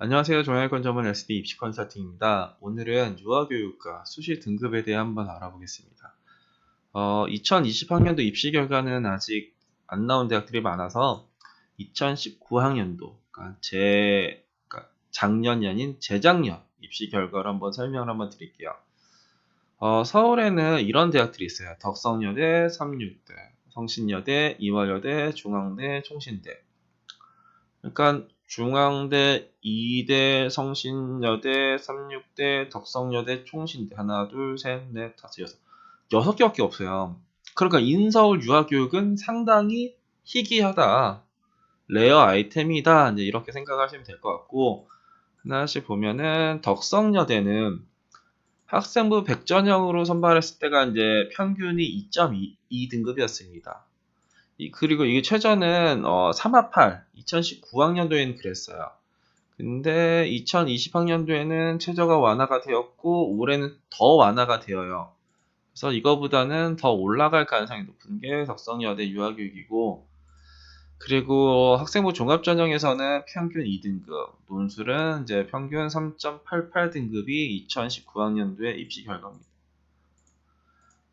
안녕하세요. 종양의권 전문 SD 입시 컨설팅입니다. 오늘은 유아교육과 수시 등급에 대해 한번 알아보겠습니다. 어, 2020학년도 입시 결과는 아직 안 나온 대학들이 많아서 2019학년도, 그러니까 제 그러니까 작년이 아닌 재작년 입시 결과를 한번 설명을 한번 드릴게요. 어, 서울에는 이런 대학들이 있어요. 덕성여대, 삼육대, 성신여대, 이화여대, 중앙대, 총신대. 그러니까 중앙대, 이대, 성신여대, 삼육대, 덕성여대, 총신대 하나, 둘, 셋, 넷, 다섯, 여섯 여섯 개밖에 없어요. 그러니까 인서울 유아교육은 상당히 희귀하다. 레어 아이템이다. 이제 이렇게 생각하시면 될 것 같고 하나씩 보면은 덕성여대는 학생부 100전형으로 선발했을 때가 이제 평균이 2.2 등급이었습니다. 그리고 이게 최저는 어, 3합8 2019학년도에는 그랬어요. 근데 2020학년도에는 최저가 완화가 되었고 올해는 더 완화가 되어요. 그래서 이거보다는 더 올라갈 가능성이 높은 게 덕성여대 유아교육이고 그리고 학생부 종합전형에서는 평균 2등급, 논술은 이제 평균 3.88등급이 2019학년도에 입시 결과입니다.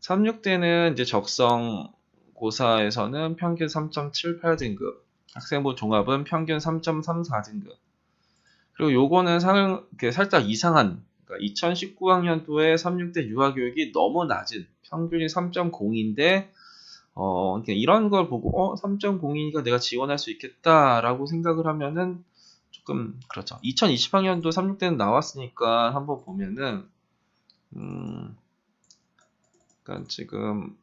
36대는 이제 적성 고사에서는 평균 3.78등급, 학생부 종합은 평균 3.34등급. 그리고 요거는 상, 살짝 이상한, 그러니까 2019학년도에 36대 유아교육이 너무 낮은, 평균이 3.02인데, 어, 그러니까 이런 걸 보고, 어, 3.02니까 내가 지원할 수 있겠다라고 생각을 하면은 조금, 그렇죠. 2020학년도 36대는 나왔으니까 한번 보면은, 음, 그러니까 지금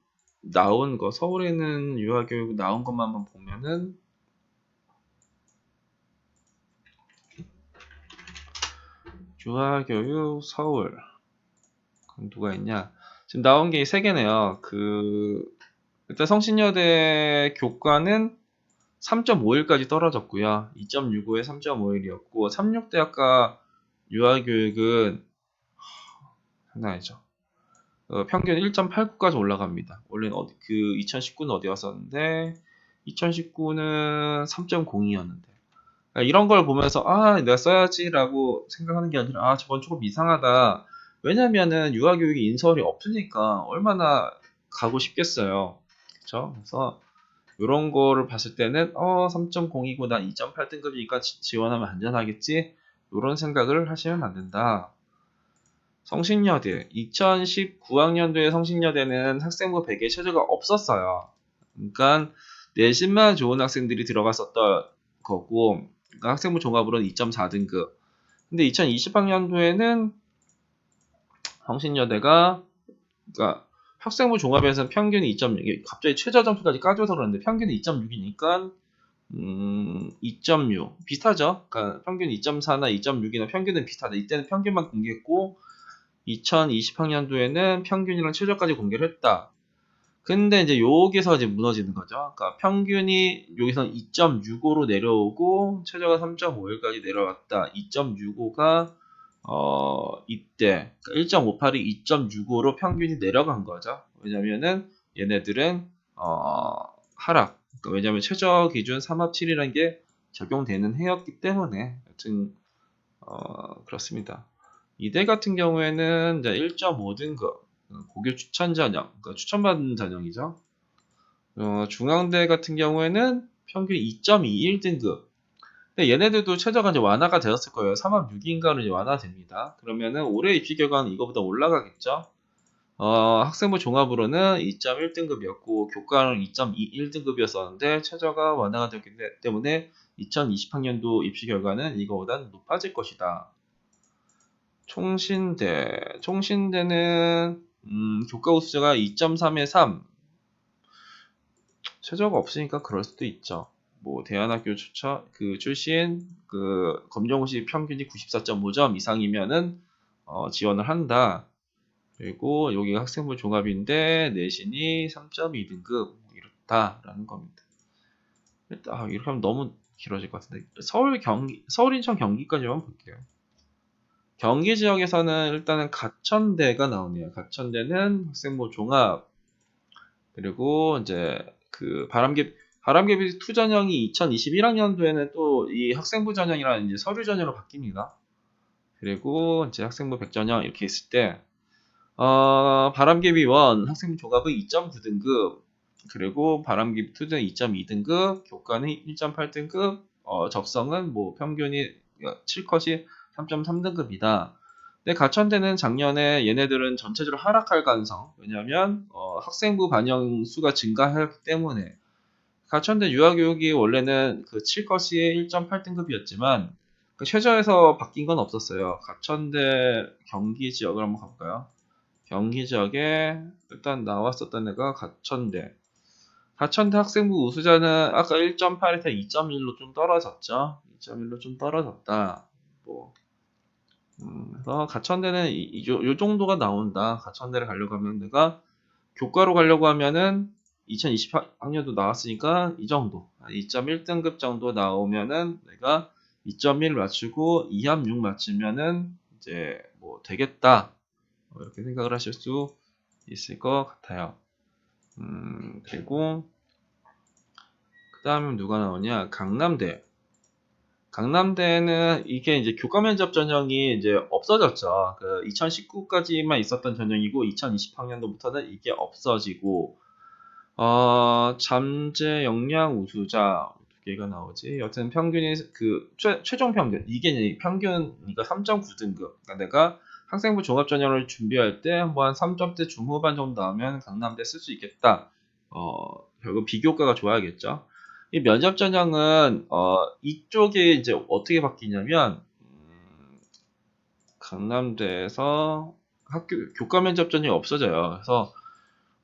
나온 거, 서울에는 유아교육 나온 것만 보면은, 유아교육 서울. 그럼 누가 있냐? 지금 나온 게 세 개네요. 그, 일단 성신여대 교과는 3.51까지 떨어졌고요. 2.65에 3.51이었고, 36대 아까 유아교육은 상당히죠. 어, 평균 1.89까지 올라갑니다. 원래는 어디, 그 2019는 어디 였었는데 2019는 3.02였는데. 그러니까 이런 걸 보면서 아 내가 써야지라고 생각하는 게 아니라 아 저건 조금 이상하다. 왜냐면은 유아교육이 인서울이 없으니까 얼마나 가고 싶겠어요. 그렇죠? 그래서 이런 거를 봤을 때는 어 3.02고 난 2.8등급이니까 지원하면 안전하겠지. 이런 생각을 하시면 안 된다. 성신여대 2019학년도에 성신여대는 학생부 100의 최저가 없었어요. 그러니까 내신만 좋은 학생들이 들어갔었던 거고 그러니까 학생부 종합으로는 2.4등급. 근데 2020학년도에는 성신여대가 그러니까 학생부 종합에서는 평균이 2.6, 갑자기 최저 점수까지 까줘서 그러는데 평균이 2.6이니까 음, 2.6 비슷하죠. 그러니까 평균 2.4나 2.6이나 평균은 비슷하다. 이때는 평균만 공개했고 2020학년도에는 평균이랑 최저까지 공개를 했다. 근데 이제 여기서 이제 무너지는 거죠. 그러니까 평균이 여기서 2.65로 내려오고 최저가 3.51까지 내려왔다. 2.65가 어 이때 그러니까 1.58이 2.65로 평균이 내려간 거죠. 왜냐면은 얘네들은 어 하락. 그러니까 왜냐면 최저 기준 3합 7이라는 게 적용되는 해였기 때문에 여튼 어 그렇습니다. 이대 같은 경우에는 이제 1.5 등급 고교 추천 전형, 그러니까 추천받은 전형이죠. 어, 중앙대 같은 경우에는 평균 2.21 등급. 근데 얘네들도 최저가 이제 완화가 되었을 거예요. 3합 6인가로 이제 완화됩니다. 그러면은 올해 입시 결과는 이거보다 올라가겠죠. 어, 학생부 종합으로는 2.1등급이었고 교과는 2.21등급이었었는데 최저가 완화가 되기 때문에 2020학년도 입시 결과는 이거보다는 높아질 것이다. 총신대. 총신대는 음, 교과 우수자가 2.3에 3. 최저가 없으니까 그럴 수도 있죠. 뭐 대안학교 추천 그 출신 그 검정고시 평균이 94.5점 이상이면은 어, 지원을 한다. 그리고 여기가 학생부 종합인데 내신이 3.2등급 이렇다라는 겁니다. 일단 아, 이렇게 하면 너무 길어질 것 같은데 서울 경기 서울 인천 경기까지만 볼게요. 경기 지역에서는 일단은 가천대가 나오네요. 가천대는 학생부 종합 그리고 이제 그 바람개 바람개비 투 전형이 2021학년도에는 또 이 학생부 전형이랑 이제 서류 전형으로 바뀝니다. 그리고 이제 학생부 100전형 이렇게 있을 때 어, 바람개비 1 학생부 종합은 2.9등급 그리고 바람개비 2는 2.2등급 교과는 1.8등급 어, 적성은 뭐 평균이 7컷이 3.3등급이다. 근데 가천대는 작년에 얘네들은 전체적으로 하락할 가능성 왜냐하면 어, 학생부 반영 수가 증가하기 때문에 가천대 유아교육이 원래는 그 7컷이 1.8등급이었지만 그 최저에서 바뀐 건 없었어요. 가천대 경기 지역을 한번 가볼까요? 경기 지역에 일단 나왔었던 애가 가천대. 가천대 학생부 우수자는 아까 1.8에서 2.1로 좀 떨어졌죠. 2.1로 좀 떨어졌다. 뭐 음, 그래서 가천대는 이, 이, 요 정도가 나온다. 가천대를 가려고 하면 내가 교과로 가려고 하면은 2020학년도 나왔으니까 이 정도 2.1등급 정도 나오면은 내가 2.1 맞추고 2합 6 맞추면은 이제 뭐 되겠다 뭐 이렇게 생각을 하실 수 있을 것 같아요. 음 그리고 그 다음에 누가 나오냐 강남대 강남대는 이게 이제 교과 면접 전형이 이제 없어졌죠. 그 2019까지만 있었던 전형이고 2020학년도부터는 이게 없어지고 어, 잠재 역량 우수자 두 개가 나오지. 여튼 평균이 그 최, 최종 평균 이게 평균 그러니까 3.9등급. 그러니까 내가 학생부 종합 전형을 준비할 때 한 번 3점대 중후반 정도 나오면 강남대 쓸 수 있겠다. 어, 결국 비교과가 좋아야겠죠. 이 면접 전형은 어, 이쪽에 이제 어떻게 바뀌냐면 음, 강남대에서 학교 교과 면접 전형이 없어져요. 그래서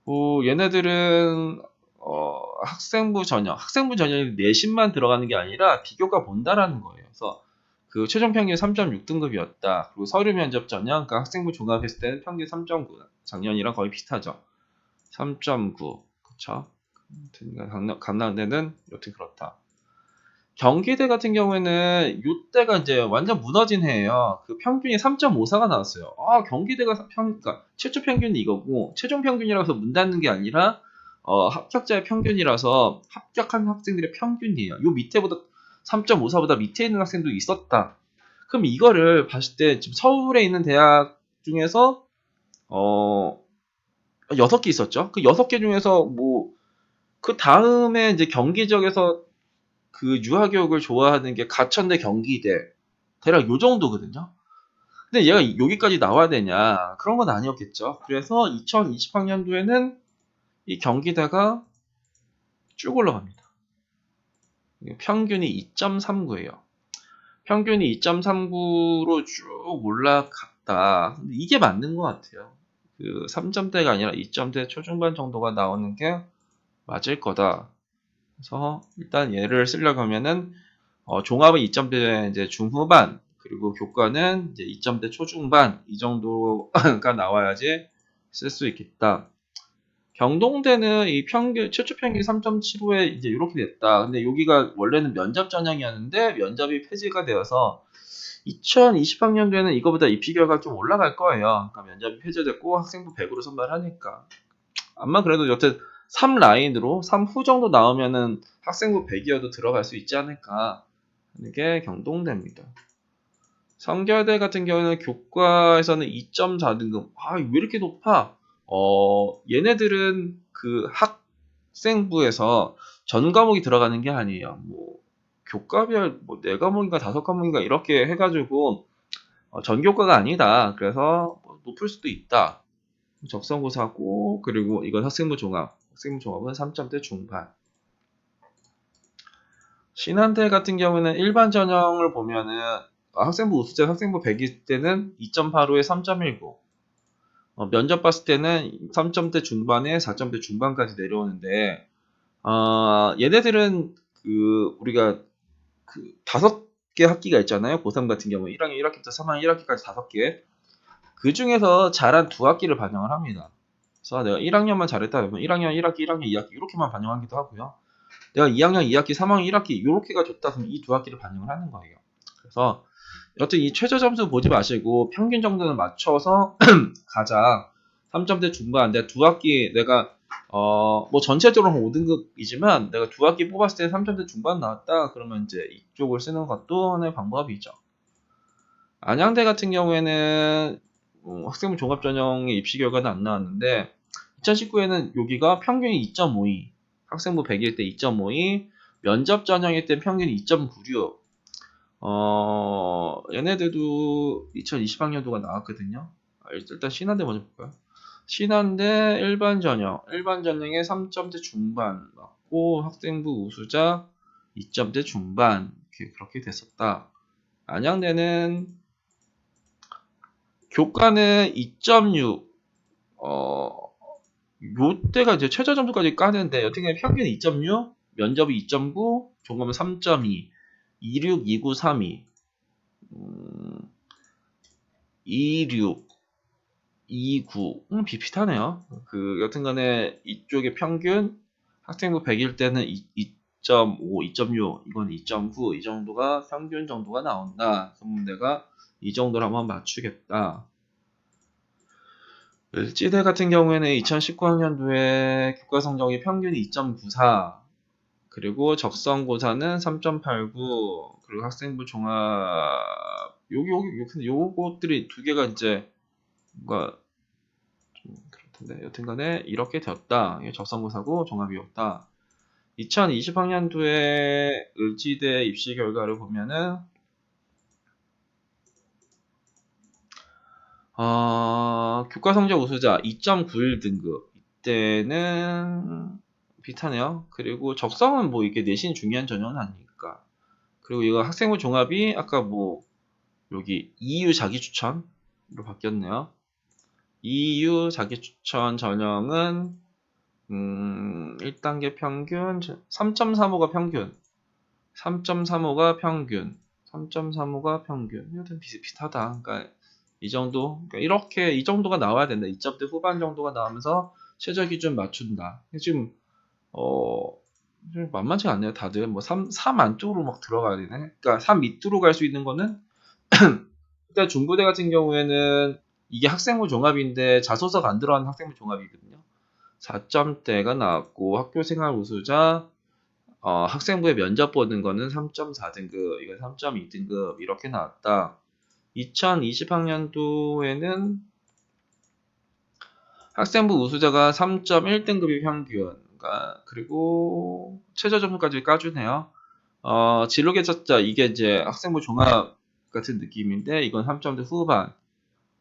어, 얘네들은 어, 학생부 전형, 학생부 전형이 내신만 들어가는 게 아니라 비교과 본다라는 거예요. 그래서 그 최종 평균이 3.6등급이었다. 그리고 서류 면접 전형, 그러니까 학생부 종합했을 때는 평균 3.9. 작년이랑 거의 비슷하죠. 3.9. 그쵸? 강남, 강남대는 여튼 그렇다. 경기대 같은 경우에는 이때가 이제 완전 무너진 해예요. 그 평균이 3.54가 나왔어요. 아 경기대가 평, 그러니까 최초 평균이 이거고 최종 평균이라서 문 닫는 게 아니라 어, 합격자의 평균이라서 합격한 학생들의 평균이에요. 요 밑에보다 3.54보다 밑에 있는 학생도 있었다. 그럼 이거를 봤을 때 지금 서울에 있는 대학 중에서 어 6개 있었죠. 그 6개 중에서 뭐 그 다음에 이제 경기 지역에서 그 유아교육을 좋아하는 게 가천대 경기대 대략 요 정도거든요. 근데 얘가 여기까지 나와야 되냐 그런 건 아니었겠죠. 그래서 2020학년도에는 이 경기대가 쭉 올라갑니다. 평균이 2.39예요. 평균이 2.39로 쭉 올라갔다. 이게 맞는 것 같아요. 그 3점대가 아니라 2점대 초중반 정도가 나오는 게 맞을 거다. 그래서 일단 얘를 쓰려고 하면은 어, 종합은 2점대 이제 중후반 그리고 교과는 이제 2점대 초중반 이 정도가 나와야지 쓸 수 있겠다. 경동대는 이 평균 최초 평균 3.75에 이제 이렇게 됐다. 근데 여기가 원래는 면접 전형이었는데 면접이 폐지가 되어서 2020학년도에는 이거보다 입시 결과 좀 올라갈 거예요. 그러니까 면접이 폐지됐고 학생부 100으로 선발하니까. 아마 그래도 여튼 3라인으로 3후 정도 나오면은 학생부 100이어도 들어갈 수 있지 않을까 하는 게 경동대입니다. 성결대 같은 경우는 교과에서는 2.4등급. 아, 왜 이렇게 높아? 어, 얘네들은 그 학생부에서 전 과목이 들어가는 게 아니에요. 뭐, 교과별 뭐, 4과목인가 5과목인가 이렇게 해가지고, 어, 전교과가 아니다. 그래서 뭐 높을 수도 있다. 적성고사고, 그리고 이건 학생부 종합. 학생부 종합은 3점대 중반. 신한대 같은 경우는 일반 전형을 보면은 아, 학생부 우수자 학생부 100일 때는 2.85에 3.19 어, 면접 봤을 때는 3점대 중반에 4점대 중반까지 내려오는데 어, 얘네들은 그 우리가 그 다섯 개 학기가 있잖아요. 고3 같은 경우 1학년 1학기부터 3학년 1학기까지 다섯 개. 그 중에서 잘한 두 학기를 반영을 합니다. 그래서 내가 1학년만 잘했다 그러면 1학년 1학기, 1학년 2학기 이렇게만 반영하기도 하고요. 내가 2학년 2학기, 3학년 1학기 이렇게가 좋다 그러면 이 두 학기를 반영을 하는 거예요. 그래서 여튼 이 최저 점수 보지 마시고 평균 정도는 맞춰서 가자. 3점대 중반. 내가 두 학기 내가 어, 뭐 전체적으로 5등급이지만 내가 두 학기 뽑았을 때 3점대 중반 나왔다 그러면 이제 이쪽을 쓰는 것도 하나의 방법이죠. 안양대 같은 경우에는 어, 학생부 종합 전형의 입시 결과는 안 나왔는데 2019에는 여기가 평균이 2.52, 학생부 100일 때 2.52, 면접 전형일 때 평균이 2.96. 어, 얘네들도 2020학년도가 나왔거든요. 아, 일단 신한대 먼저 볼까요? 신한대 일반 전형, 일반 전형에 3점대 중반 맞고 학생부 우수자 2점대 중반 그렇게 됐었다. 안양대는 교과는 2.6, 어, 요때가 이제 최저 점수까지 까는데 여튼간에 평균 2.6, 면접이 2.9, 종합은 3.2, 26, 29, 32, 음, 26, 29, 음, 비슷하네요. 그 여튼간에 이쪽의 평균 학생부 100일 때는 2.5, 2.6, 이건 2.9, 이 정도가 평균 정도가 나온다. 내가 이 정도를 한번 맞추겠다. 을지대 같은 경우에는 2019학년도에 교과 성적이 평균이 2.94 그리고 적성고사는 3.89 그리고 학생부 종합 여기 여기 근데 요것들이 두 개가 이제 뭔가 좀 그렇던데. 여튼간에 이렇게 되었다. 적성고사고 종합이었다. 2020학년도에 을지대 입시 결과를 보면은 어, 교과 성적 우수자 2.91 등급. 이때는 비슷하네요. 그리고 적성은 뭐 이게 내신 중요한 전형은 아니니까. 그리고 이거 학생부 종합이 아까 뭐 여기 EU 자기 추천으로 바뀌었네요. EU 자기 추천 전형은 음, 1단계 평균 3.35가 평균 3.35가 평균 3.35가 평균 이것도 비슷비슷하다. 그러니까 이 정도 그러니까 이렇게 이 정도가 나와야 된다. 2점대 후반 정도가 나오면서 최저 기준 맞춘다. 지금 어좀 만만치가 않네요 다들. 뭐 3, 3 안쪽으로 막 들어가야 되네. 그러니까 3 밑으로 갈 수 있는 거는 일단 중부대 같은 경우에는 이게 학생부 종합인데 자소서가 안 들어간 학생부 종합이거든요. 4점대가 나왔고 학교생활 우수자 어, 학생부에 면접 보는 거는 3.4등급 이거 3.2등급 이렇게 나왔다 2020학년도에는 학생부 우수자가 3.1등급이 평균, 그리고 최저 점수까지 까주네요. 어, 진로 개척자 이게 이제 학생부 종합 같은 느낌인데 이건 3점대 후반,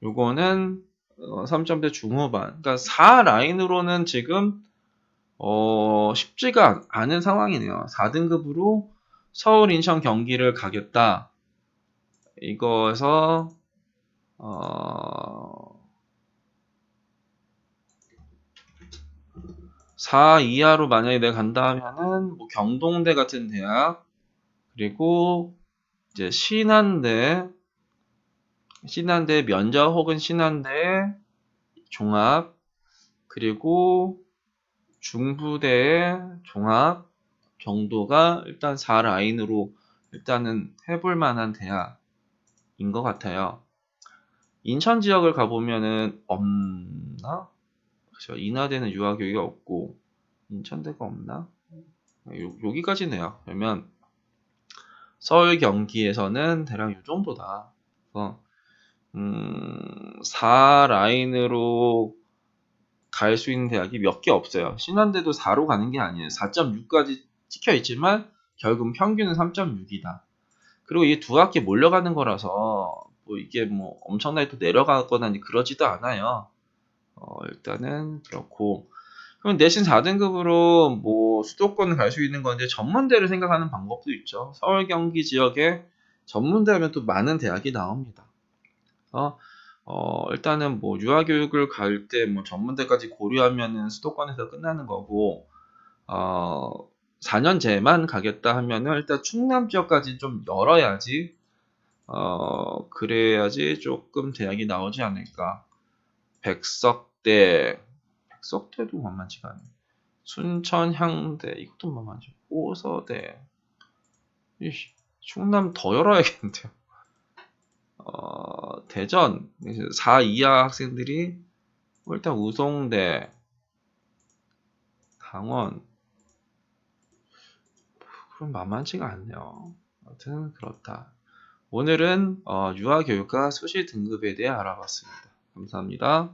요거는 어, 3점대 중후반. 그러니까 4 라인으로는 지금 어, 쉽지가 않은 상황이네요. 4등급으로 서울, 인천, 경기를 가겠다. 이거에서 어, 4 이하로 만약에 내가 간다 하면은 뭐 경동대 같은 대학 그리고 이제 신한대 신한대 면접 혹은 신한대 종합 그리고 중부대 종합 정도가 일단 4 라인으로 일단은 해볼 만한 대학 인 것 같아요. 인천 지역을 가보면은 없나? 그렇죠. 인하대는 유아교육이 없고 인천대가 없나? 요, 여기까지네요. 그러면 서울 경기에서는 대략 이 정도다. 그래서 음, 4라인으로 갈 수 있는 대학이 몇 개 없어요. 신한대도 4로 가는 게 아니에요. 4.6까지 찍혀 있지만 결국 평균은 3.6이다. 그리고 이두 학기 몰려가는 거라서 뭐 이게 뭐 엄청나게 또 내려가거나 그러지도 않아요. 어, 일단은 그렇고 그럼 내신 4등급으로 뭐 수도권을 갈 수 있는 건데 전문대를 생각하는 방법도 있죠. 서울 경기 지역에 전문대 하면 또 많은 대학이 나옵니다. 어, 어 일단은 뭐 유아교육을 갈 때 뭐 전문대까지 고려하면은 수도권에서 끝나는 거고 어 4년제만 가겠다 하면은 일단 충남 지역까지 좀 열어야지 어 그래야지 조금 대학이 나오지 않을까. 백석대 백석대도 만만치가 않네. 순천향대 이것도 만만치. 오서대 이씨, 충남 더 열어야겠는데요. 어, 대전 4 이하 학생들이 뭐 일단 우송대 강원. 그럼 만만치가 않네요. 아무튼 그렇다. 오늘은 어, 유아교육과 수시 등급에 대해 알아봤습니다. 감사합니다.